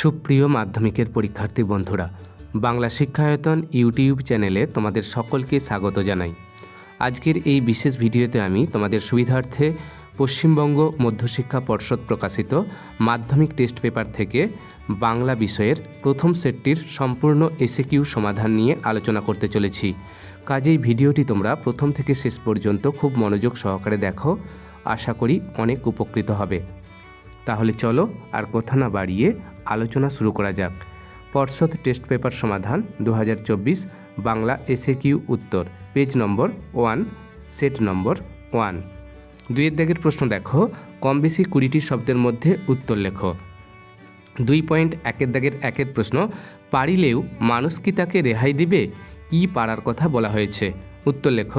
সুপ্রিয় মাধ্যমিকের পরীক্ষার্থী বন্ধুরা, বাংলা শিক্ষায়তন ইউটিউব চ্যানেলে তোমাদের সকলকে স্বাগত জানাই। আজকের এই বিশেষ ভিডিওতে আমি তোমাদের সুবিধার্থে পশ্চিমবঙ্গ মধ্যশিক্ষা পর্ষদ প্রকাশিত মাধ্যমিক টেস্ট পেপার থেকে বাংলা বিষয়ের প্রথম সেটটির সম্পূর্ণ এসএকিউ সমাধান নিয়ে আলোচনা করতে চলেছি। কাজেই ভিডিওটি তোমরা প্রথম থেকে শেষ পর্যন্ত খুব মনোযোগ সহকারে দেখো। আশা করি অনেক উপকৃত হবে। তাহলে চলো আর কথা না বাড়িয়ে আলোচনা শুরু করা যাক। পর্ষদ টেস্ট পেপার সমাধান দু হাজার চব্বিশ, বাংলা এসএ কিউ উত্তর, page number one, set number one. দুইয়ের দাগের প্রশ্ন দেখো, কম বেশি কুড়িটি শব্দের মধ্যে উত্তর লেখো। দুই পয়েন্ট একের দাগের একের প্রশ্ন, পারিলেও মানুষ কি তাকে রেহাই দিবে? কি পারার কথা বলা হয়েছে। উত্তর লেখ,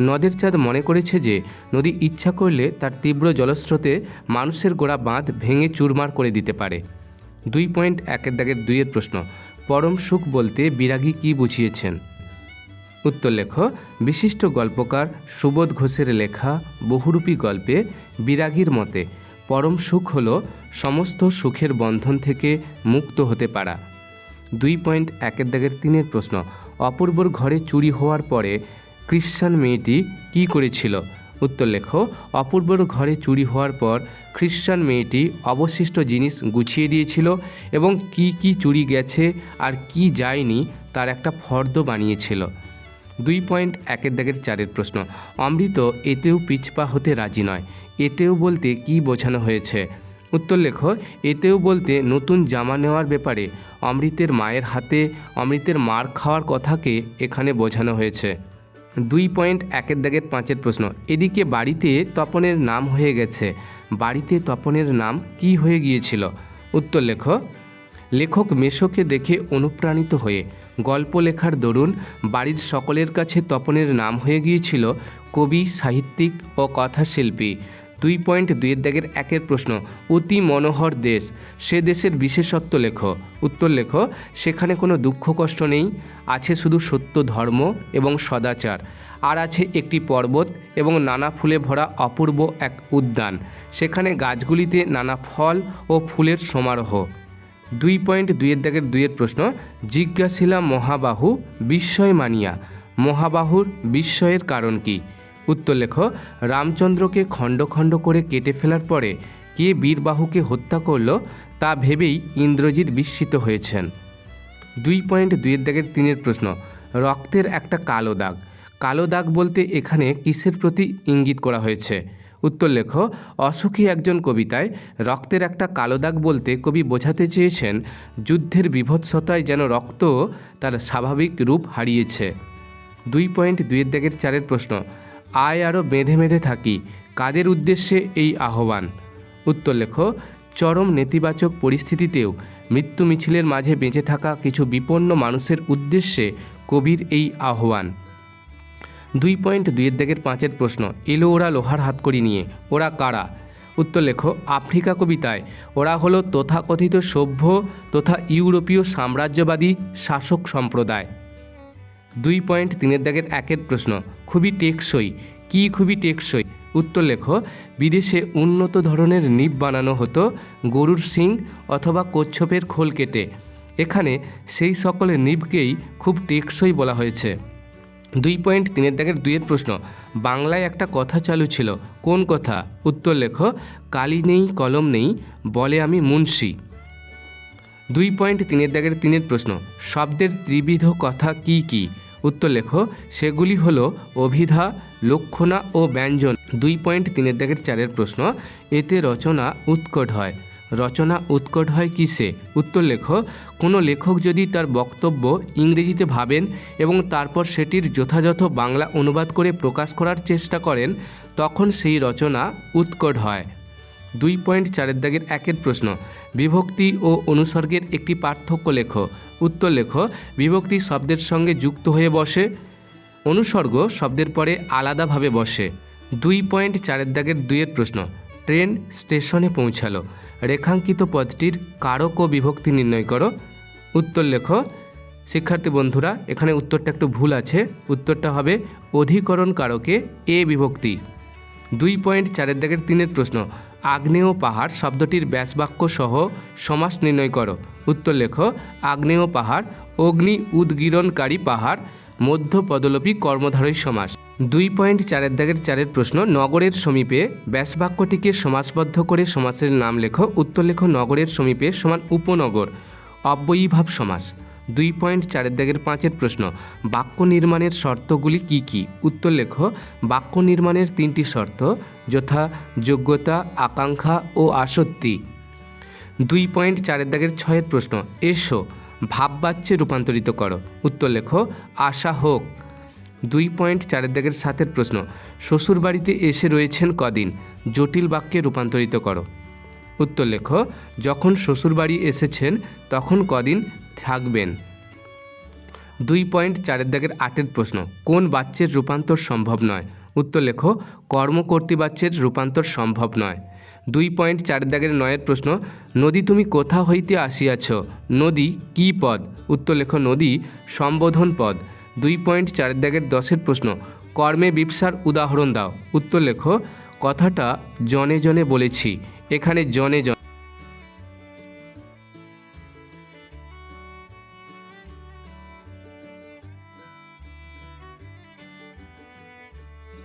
নদের চাঁদ মনে করেছে যে, নদী ইচ্ছা করলে তার তীব্র জলস্রোতে মানুষের গোড়া বাঁধ ভেঙে চুরমার করে দিতে পারে। দুই পয়েন্ট একের দাগের দুইয়ের প্রশ্ন, পরম সুখ বলতে বিরাগী কি বুঝিয়েছেন? উত্তর লেখ, বিশিষ্ট গল্পকার সুবোধ ঘোষের লেখা বহুরূপী গল্পে বিরাগীর মতে, পরম সুখ হল সমস্ত সুখের বন্ধন থেকে মুক্ত হতে পারা। দুই পয়েন্ট একের দাগের তিনের প্রশ্ন, অপূর্বর ঘরে চুরি হওয়ার পরে খ্রিশ্চান মেয়েটি কী করেছিল? উত্তর লেখো, অপূর্বর ঘরে চুরি হওয়ার পর খ্রিশ্চান মেয়েটি অবশিষ্ট জিনিস গুছিয়ে দিয়েছিল এবং কি কি চুরি গেছে আর কি যায়নি তার একটা ফর্দ বানিয়েছিল। দুই পয়েন্ট একের দাগের চারের প্রশ্ন, অমৃত এতেও পিছপা হতে রাজি নয়, এতেও বলতে কি বোঝানো হয়েছে? উত্তর লেখ, এতেও বলতে নতুন জামা নেওয়ার ব্যাপারে অমৃতের মায়ের হাতে অমৃতের মার খাওয়ার কথাকে এখানে বোঝানো হয়েছে। দুই পয়েন্ট একের দাগের পাঁচের প্রশ্ন। এদিকে বাড়িতে তপনের নাম হয়ে গেছে। বাড়িতে তপনের নাম কি হয়ে গিয়েছিল? উত্তর লেখ। লেখক মেশোকে দেখে অনুপ্রাণিত হয়ে গল্প লেখার দরুন বাড়ির সকলের কাছে তপনের নাম হয়ে গিয়েছিল কবি, সাহিত্যিক ও কথাশিল্পী। দুই পয়েন্ট দুইয়ের দাগের একের প্রশ্ন, অতি মনোহর দেশ সে দেশের বিশেষত্ব লেখো। উত্তর লেখো, সেখানে কোনো দুঃখ কষ্ট নেই, আছে শুধু সত্য ধর্ম এবং সদাচার, আর আছে একটি পর্বত এবং নানা ফুলে ভরা অপূর্ব এক উদ্যান। সেখানে গাছগুলিতে নানা ফল ও ফুলের সমারোহ। দুই পয়েন্ট দুইয়ের দাগের দুইয়ের প্রশ্ন, জিজ্ঞাসিলা মহাবাহু বিস্ময় মানিয়া মহাবাহুর বিস্ময়ের কারণ কি? উত্তর লেখ, রামচন্দ্রকে খণ্ড খণ্ড করে কেটে ফেলার পরে কে বীরবাহুকে হত্যা করল তা ভেবেই ইন্দ্রজিৎ বিস্মিত হয়েছেন। দুই পয়েন্ট দুইয়ের দাগের তিনের প্রশ্ন, রক্তের একটা কালো দাগ। কালো দাগ বলতে এখানে কিসের প্রতি ইঙ্গিত করা হয়েছে? উত্তর লেখ, অসুখী একজন কবিতায় রক্তের একটা কালো দাগ বলতে কবি বোঝাতে চেয়েছেন, যুদ্ধের বিভৎসতায় যেন রক্ত তার স্বাভাবিক রূপ হারিয়েছে। দুই পয়েন্ট দুইয়ের দাগের চারের প্রশ্ন আয় আরও বেঁধে বেঁধে থাকি, কাদের উদ্দেশ্যে এই আহ্বান? উত্তর লেখো, চরম নেতিবাচক পরিস্থিতিতেও মৃত্যু মিছিলের মাঝে বেঁচে থাকা কিছু বিপন্ন মানুষের উদ্দেশ্যে কবির এই আহ্বান। দুই পয়েন্ট দুইয়ের দাগের পাঁচের প্রশ্ন, এলো ওরা লোহার হাতকড়ি নিয়ে, ওরা কারা? উত্তর লেখো, আফ্রিকা কবিতায়, ওরা হলো তথাকথিত সভ্য তথা ইউরোপীয় সাম্রাজ্যবাদী শাসক সম্প্রদায়। দুই পয়েন্ট তিনের দাগের একের প্রশ্ন খুবই টেকসই, কি খুবই টেকসই? উত্তর লেখো, বিদেশে উন্নত ধরনের নিপ বানানো হতো, গরুর শিং অথবা কচ্ছপের খোল কেটে। এখানে সেই সকল নিপকেই খুব টেকসই বলা হয়েছে। দুই পয়েন্ট তিনের দাগের দুইয়ের প্রশ্ন, বাংলায় একটা কথা চালু ছিল, কোন কথা? উত্তর লেখো, কালি নেই, কলম নেই, বলে আমি মুন্সি। দুই পয়েন্ট তিনের দাগের তিনের প্রশ্ন, শব্দের ত্রিবিধ কথা কি কি? উত্তর লেখো, সেগুলি হলো অভিধা, লক্ষণা ও ব্যঞ্জন। দুই পয়েন্ট তিনের দাগের চারের প্রশ্ন, এতে রচনা উৎকট হয়। রচনা উৎকট হয় কিসে? উত্তর লেখো, কোনো লেখক যদি তার বক্তব্য ইংরেজিতে ভাবেন এবং তারপর সেটির যথাযথ বাংলা অনুবাদ করে প্রকাশ করার চেষ্টা করেন, তখন সেই রচনা উৎকট হয়। দুই পয়েন্ট চারের দাগের একের প্রশ্ন, বিভক্তি ও অনুসর্গের একটি পার্থক্য লেখ। উত্তর লেখ, বিভক্তি শব্দের সঙ্গে যুক্ত হয়ে বসে, অনুসর্গ শব্দের পরে আলাদাভাবে বসে। দুই পয়েন্ট চারের দাগের দুইয়ের প্রশ্ন, ট্রেন স্টেশনে পৌঁছালো, রেখাঙ্কিত পদটির কারক ও বিভক্তি নির্ণয় করো। উত্তর লেখ, শিক্ষার্থী বন্ধুরা, এখানে উত্তরটা একটু ভুল আছে, উত্তরটা হবে অধিকরণ কারকে এ বিভক্তি। দুই পয়েন্ট চারের দাগের তিনের প্রশ্ন আগ্নেয় পাহাড় শব্দটির ব্যাসবাক্য সহ সমাস নির্ণয় করো। উত্তর লেখো, আগ্নেয় পাহাড়, অগ্নি উদ্গীরণকারী পাহাড়, মধ্য পদলোপী কর্মধারয় সমাস। দুই পয়েন্ট চারের দাগের চারের প্রশ্ন, নগরের সমীপে ব্যাসবাক্যটিকে সমাসবদ্ধ করে সমাসের নাম লেখো। উত্তর লেখো, নগরের সমীপে সমান উপনগর, অব্যয়ীভাব সমাস। দুই পয়েন্ট চারের দাগের পাঁচের প্রশ্ন, বাক্য নির্মাণের শর্তগুলি কি কি? উত্তর লেখ, বাক্য নির্মাণের তিনটি শর্ত, যথা, যোগ্যতা, আকাঙ্ক্ষা ও আসক্তি। দুই পয়েন্ট চারের দাগের ছয়ের প্রশ্ন, এসো, ভাববাচ্যে রূপান্তরিত করো। উত্তর লেখো, আশা হোক। দুই পয়েন্ট চারের দাগের সাতের প্রশ্ন, শ্বশুরবাড়িতে এসে রয়েছেন কদিন, জটিল বাক্যে রূপান্তরিত করো। উত্তর লেখো, যখন শ্বশুরবাড়ি এসেছেন, তখন কদিন থাকবেন। দুই পয়েন্ট চারের দাগের আটের প্রশ্ন, কোন বাচ্যের রূপান্তর সম্ভব নয়? উত্তর লেখো কর্মকর্তী বাচ্যের রূপান্তর সম্ভব নয়। দুই পয়েন্ট চারের দাগের নয়ের প্রশ্ন, নদী তুমি কোথা হইতে আসিয়াছ? নদী কি পদ? উত্তর লেখো, নদী সম্বোধন পদ। দুই পয়েন্ট চারের দাগের দশের প্রশ্ন, কর্মে বিপসার উদাহরণ দাও। উত্তর লেখো, কথাটা জনে জনে বলেছি, এখানে জনে জন